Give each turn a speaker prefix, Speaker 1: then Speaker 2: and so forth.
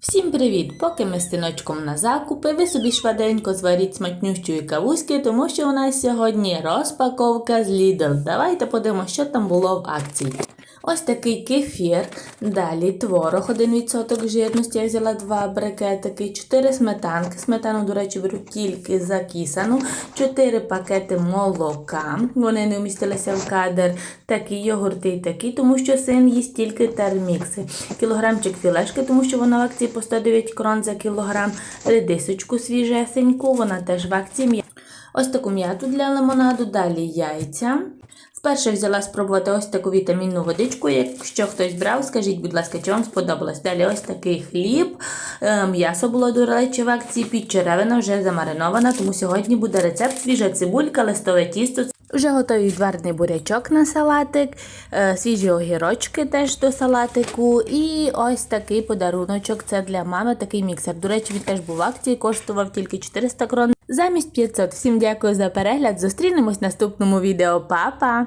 Speaker 1: Всім привіт! Поки ми з синочком на закупи, ви собі швиденько зваріть смачнющої кавуськи, тому що у нас сьогодні розпаковка з Lidl. Давайте подивимося, що там було в акції. Ось такий кефір, далі творог 1% жирності, я взяла два брикетики, 4 сметанки, сметану, до речі, беру тільки закисану, 4 пакети молока, вони не вмістилися в кадр, такі йогурти і такі, тому що син їсть тільки термікси, кілограмчик філешки, тому що вона в акції по 109 крон за кілограм, редисочку свіжесеньку, вона теж в акції. Ось таку м'яту для лимонаду, далі яйця. Вперше взяла спробувати ось таку вітамінну водичку. Якщо хтось брав, скажіть, будь ласка, чи вам сподобалось. Далі ось такий хліб. Е, М'ясо було, до речі, в акції підчеревина вже замаринована, тому сьогодні буде рецепт свіжа цибулька, листове тісто. Вже готовий відварений бурячок на салатик, е, свіжі огірочки теж до салатику. І ось такий подаруночок. Це для мами такий міксер. До речі, він теж був в акції, коштував тільки 400 крон. Замість 500. Всім дякую за перегляд. Зустрінемось в наступному відео. Па-па!